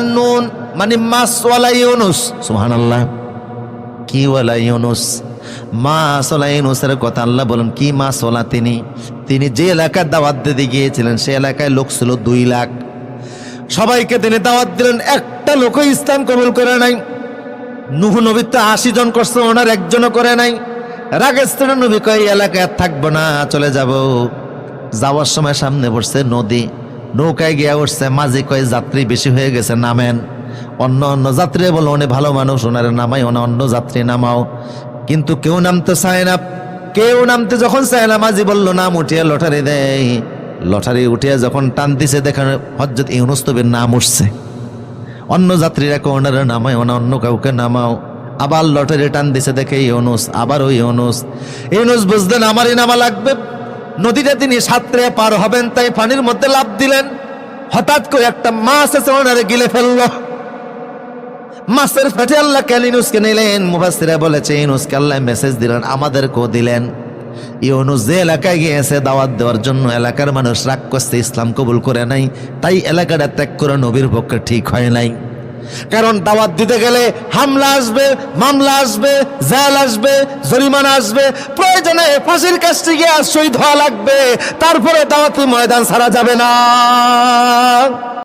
নুন মানে কথা আল্লাহ তিনি? তিনি যে এলাকার দাওয়াত দিতে গিয়েছিলেন, সে এলাকায় লোক ছিল দুই লাখ। সবাইকে তিনি দাওয়াত দিলেন, একটা লোকও ইসলাম কবুল করে নাই। নুহ নবী তো আশি জন করছে, ওনার একজনও করে নাই। রাগেস্তানের নবী কয় এলাকায় থাকব না, চলে যাব। যাওয়ার সময় সামনে পড়ছে নদী। নৌকায় গিয়া উঠছে, মাঝি কয় যাত্রী বেশি হয়ে গেছে, নামেন। অন্য অন্য যাত্রী বলো উনি ভালো মানুষ, ওনারে নামাই ওনা অন্য যাত্রী নামাও। কিন্তু কেউ নামতে চায় না। কেউ নামতে যখন চায় না, মাঝি বলল নাম উঠিয়ে লটারি দেয় লটারি উঠিয়ে যখন টান দিছে দেখেন হজরত ইউনুস তবির নাম উঠছে। অন্য যাত্রীরা কর্নারে নামায় না অন্য কাউকে নামাও। আবার লটারি টান দিছে দেখে ইউনুস আবার ওই ইউনুস। ইউনুস বুঝলেন, আমারই নামা লাগবে। নদীটা তিনি সাঁতরে পার হবেন, তাই পানির মধ্যে লাভ দিলেন। হঠাৎ করে একটা মাছ এসে ওনারে গিলে ফেলল। মাছের ফেটে আল্লাহ কেন নিলেন? মুফাসিরা বলেছে ইউনুসকে আল্লাহ মেসেজ দিলেন, আমাদেরকেও দিলেন। ইউনুস যে এলাকায় গিয়েছে, দাওয়াত দেওয়ার জন্য এলাকার মানুষ রাগ করছে, ইসলাম কবুল করে নাই, তাই এলাকাটা ত্যাগ করে নবীর পক্ষে ঠিক হয় নাই। কারণ দাওয়াত দিতে গেলে হামলা আসবে, মামলা আসবে, জাল আসবে, জরিমানা আসবে। প্রয়োজনে ফাঁসির কাছটি গিয়ে শহীদ হওয়া লাগবে। তারপরে দাওয়াতি ময়দান ছাড়া যাবে না।